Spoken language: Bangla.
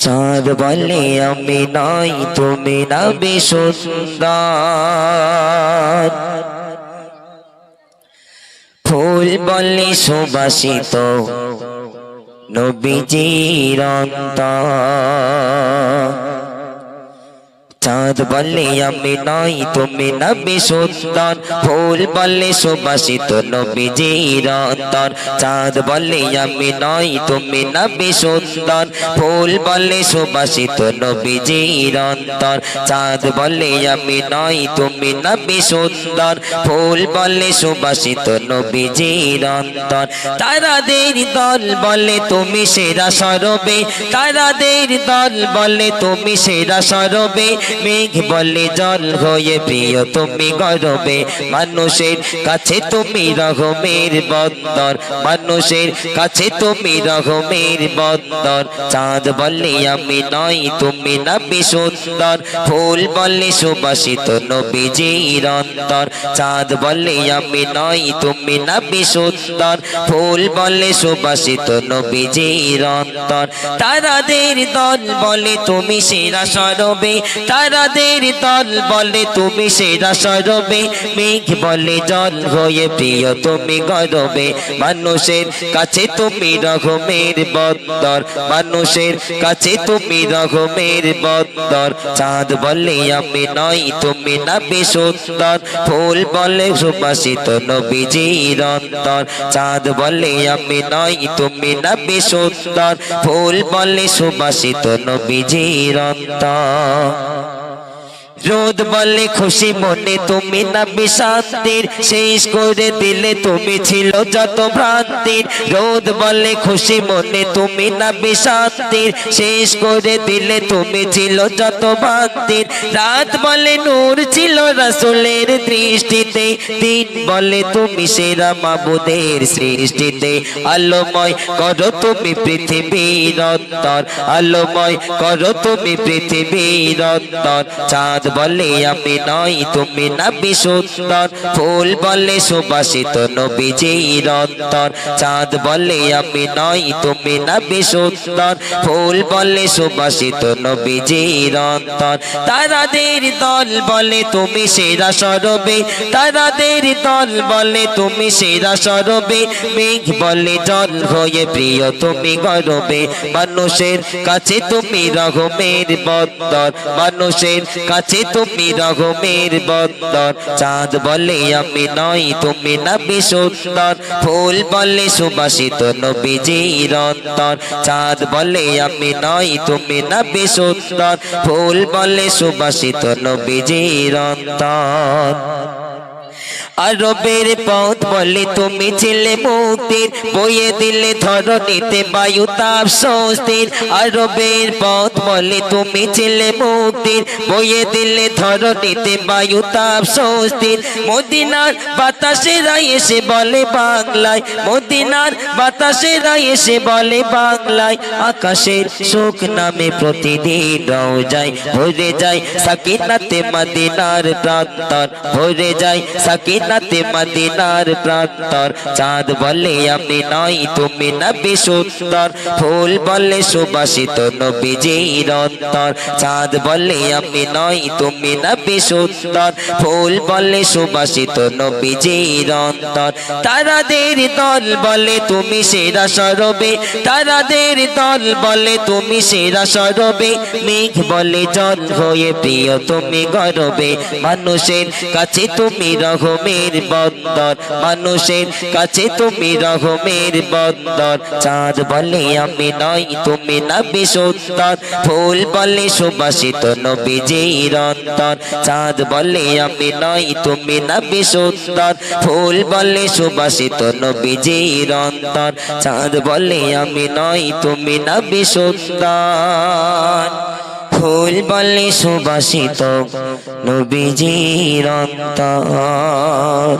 চাঁদ বলে আমি নাই তুমি না সুন্দর ফুল বলে সুবাসিত নবীজির অন্তর। চাঁদ বলে আমি নই, তুমি নবী সুন্দর ফুল বলে সুবাসিত নবীজির অন্তর। চাঁদ বলে আমি নই, তুমি নবী সুন্দর ফুল বলে সুবাসিত নবীজির অন্তর। চাঁদ বলে আমি নই, তুমি নবী সুন্দর ফুল বলে সুবাসিত নবীজির অন্তর। তারাদের দল বলে তুমি সেরা সরবে। তারাদের দল বলে তুমি সেরা সরবে। মেঘ বলে জল হয়ে প্রিয়, তুমি গরবে মানুষের কাছে তুমি রহমের বন্দর, মানুষের কাছে তুমি রহমের বন্দর। চাঁদ বলে আমি নই তুমি নবী সুন্দর। ফুল বলে সুবাসিত নবীজির অন্তর চাঁদ বলে আমি নই তুমি নবী সুন্দর। ফুল বলে সুবাসিত নবীজির অন্তর তারাদের দল বলে তুমি সেরা সরবে। তারাদের দল বলে, তুমি সেরা সরবে। মেঘ বলে, জল হয়ে প্রিয়, তুমি গরবে। মানুষের কাছে তুমি রঘমের বন্দর। মানুষের কাছে তুমি রঘমের বন্দর। চাঁদ বলে, আমি নই, তুমি নবী সুন্দর ফুল বলে সুবাসিত নবীজির অন্তর চাঁদ বলে, আমি নই, তুমি নবী সুন্দর ফুল বলে সুবাসিত নবীজির অন্তর রোদ বলে খুশি মনে তুমি না শান্তির শেষ করে দিলে তুমি ছিল যত ভ্রান্তির। রোদ বলে খুশি মনে তুমি না শান্তির শেষ করে দিলে তুমি ছিল যত ভ্রান্তির। রাত বলে নূর ছিল রাসুলের দৃষ্টিতে। দিন বলে তুমি সেরা মাবুদের সৃষ্টিতে। আলোময় করো তুমি পৃথিবীর অন্তর। আলোময় করো তুমি পৃথিবীর অন্তর। চাঁদ বলে, আমি নই তুমি নবী সুন্দর। ফুল বলে সুবাসিত নবীজির অন্তর চাঁদ বলে, আমি নই তুমি নবী সুন্দর। ফুল বলে সুবাসিত নবীজির অন্তর তারাদের দল বলে, তুমি সেরা সরবে। তারাদের দল বলে, তুমি সেরা সরবে। মেঘ বলে, জল হয়ে প্রিয়, তুমি গরবে। মানুষের কাছে তুমি রঘমের বন্দর। মানুষের কাছে তুমি রঘমের বন্দর চাঁদ বলে আমি নই, তুমি নবী সুন্দর। ফুল বলে সুবাসিত নবীজির অন্তর চাঁদ বলে আমি নই, তুমি নবী সুন্দর। ফুল বলে সুবাসিত নবীজির অন্তর আরবের পথ বলে তুমি ছিলে মুক্তির। বইয়ে দিলে ধরণীতে বায়ু তাপ স্বস্তির। আরবের পথ বলে তুমি ছিলে মুক্তির। বইয়ে দিলে ধরণীতে বায়ু তাপ স্বস্তির। মদিনার বাতাসেরা এসে বলে বাংলায়। মদিনার বাতাসেরা এসে বলে বাংলায়। আকাশের সুখ নামে প্রতিদিন যায় ভরে যায় সাকিনাতে মদিনার প্রান্তর। ভরে যায় সাকিনাতে মদিনার প্রান্তর। চাঁদ বলে আমি নই, তুমি নবী সুন্দর ফুল বলে সুবাসিত নবীজির অন্তর চাঁদ বলে আমি নই, তুমি নবী সুন্দর ফুল বলে সুবাসিত নবীজির অন্তর তারাদের দল বলে তুমি সেরা সরবে। তারাদের দল বলে তুমি সেরা সরবে। মেঘ বলে জল হয়ে প্রিয়, তুমি গরবে। মানুষের কাছে তুমি রহমের বন্দর মানুষের কাছে তুমি রহমের বন্দর চাঁদ বলে আমি নই, তুমি না সুন্দর ফুল বলে সুবাসিত নবীজির অন্তর চাঁদ বলে আমি নই, তুমি না সুন্দর ফুল বলে সুবাসিত নবীজির অন্তর চাঁদ বলে আমি নই, তুমি না সুন্দর ফুল বলে সুবাসিত নবীজির অন্তর।